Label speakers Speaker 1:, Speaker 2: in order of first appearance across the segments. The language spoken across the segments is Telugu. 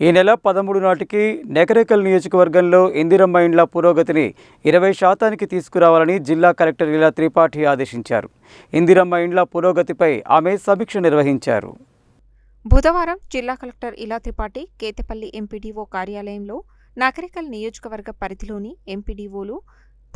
Speaker 1: ఈ నెల పదమూడు నాటికి నెకరేకల్ నియోజకవర్గంలో ఇందిరమ్మ ఇండ్ల పురోగతిని ఇరవై శాతానికి తీసుకురావాలని జిల్లా కలెక్టర్ ఇలా త్రిపాఠి ఆదేశించారు. ఇందిరమ్మ ఇండ్ల పురోగతిపై ఆమె సమీక్ష నిర్వహించారు.
Speaker 2: బుధవారం జిల్లా కలెక్టర్ ఇలా త్రిపాఠి కేతపల్లి ఎంపీడీఓ కార్యాలయంలో నకరికల్ నియోజకవర్గ పరిధిలోని ఎంపీడీఓలు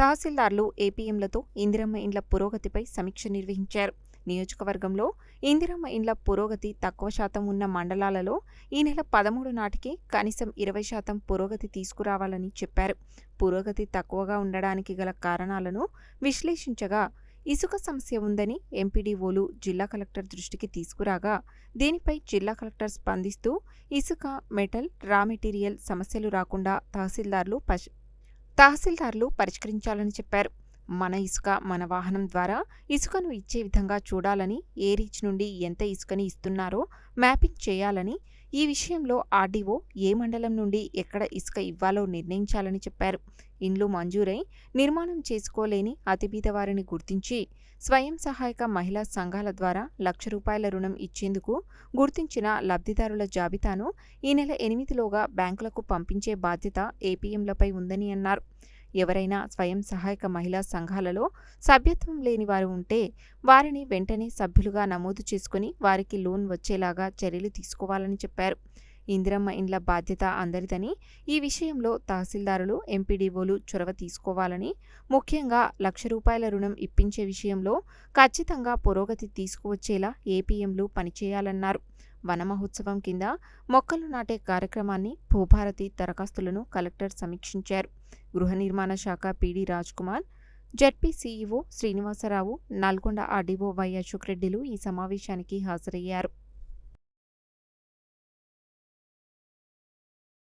Speaker 2: తహసీల్దార్లు ఏపీఎంలతో ఇందిరమ్మ ఇండ్ల పురోగతిపై సమీక్ష నిర్వహించారు. నియోజకవర్గంలో ఇందిరమ్మ ఇండ్ల పురోగతి తక్కువ శాతం ఉన్న మండలాలలో ఈ నెల పదమూడు నాటికి కనీసం ఇరవై శాతం పురోగతి తీసుకురావాలని చెప్పారు. పురోగతి తక్కువగా ఉండడానికి గల కారణాలను విశ్లేషించగా ఇసుక సమస్య ఉందని ఎంపీడీఓలు జిల్లా కలెక్టర్ దృష్టికి తీసుకురాగా దీనిపై జిల్లా కలెక్టర్ స్పందిస్తూ ఇసుక మెటల్ రా మెటీరియల్ సమస్యలు రాకుండా తహసీల్దార్లు పశ్ తహసీల్దార్లు పరిష్కరించాలని చెప్పారు. మన ఇసుక మన వాహనం ద్వారా ఇసుకను ఇచ్చే విధంగా చూడాలని ఏ రీచ్ నుండి ఎంత ఇసుకని ఇస్తున్నారో మ్యాపింగ్ చేయాలని ఈ విషయంలో ఆర్డీఓ ఏ మండలం నుండి ఎక్కడ ఇసుక ఇవ్వాలో నిర్ణయించాలని చెప్పారు. ఇండ్లు మంజూరై నిర్మాణం చేసుకోలేని అతిబీద వారిని గుర్తించి స్వయం సహాయక మహిళా సంఘాల ద్వారా లక్ష రూపాయల రుణం ఇచ్చేందుకు గుర్తించిన లబ్ధిదారుల జాబితాను ఈ నెల ఎనిమిదిలోగా బ్యాంకులకు పంపించే బాధ్యత ఏపీఎంలపై ఉందని అన్నారు. ఎవరైనా స్వయం సహాయక మహిళా సంఘాలలో సభ్యత్వం లేని వారు ఉంటే వారిని వెంటనే సభ్యులుగా నమోదు చేసుకుని వారికి లోన్ వచ్చేలాగా చర్యలు తీసుకోవాలని చెప్పారు. ఇందిరమ్మ ఇండ్ల బాధ్యత అందరిదని ఈ విషయంలో తహసీల్దారులు ఎంపీడీఓలు చొరవ తీసుకోవాలని ముఖ్యంగా లక్ష రూపాయల రుణం ఇప్పించే విషయంలో ఖచ్చితంగా పురోగతి తీసుకువచ్చేలా ఏపీఎంలు పనిచేయాలన్నారు. వన మహోత్సవం కింద మొక్కలు నాటే కార్యక్రమాన్ని భూభారతి దరఖాస్తులను కలెక్టర్ సమీక్షించారు. గృహ నిర్మాణ శాఖ PD Kumar ZP CEO Srinivasarao Nalgonda RDO Y Ashok రెడ్డిలు ఈ సమావేశానికి హాజరయ్యారు.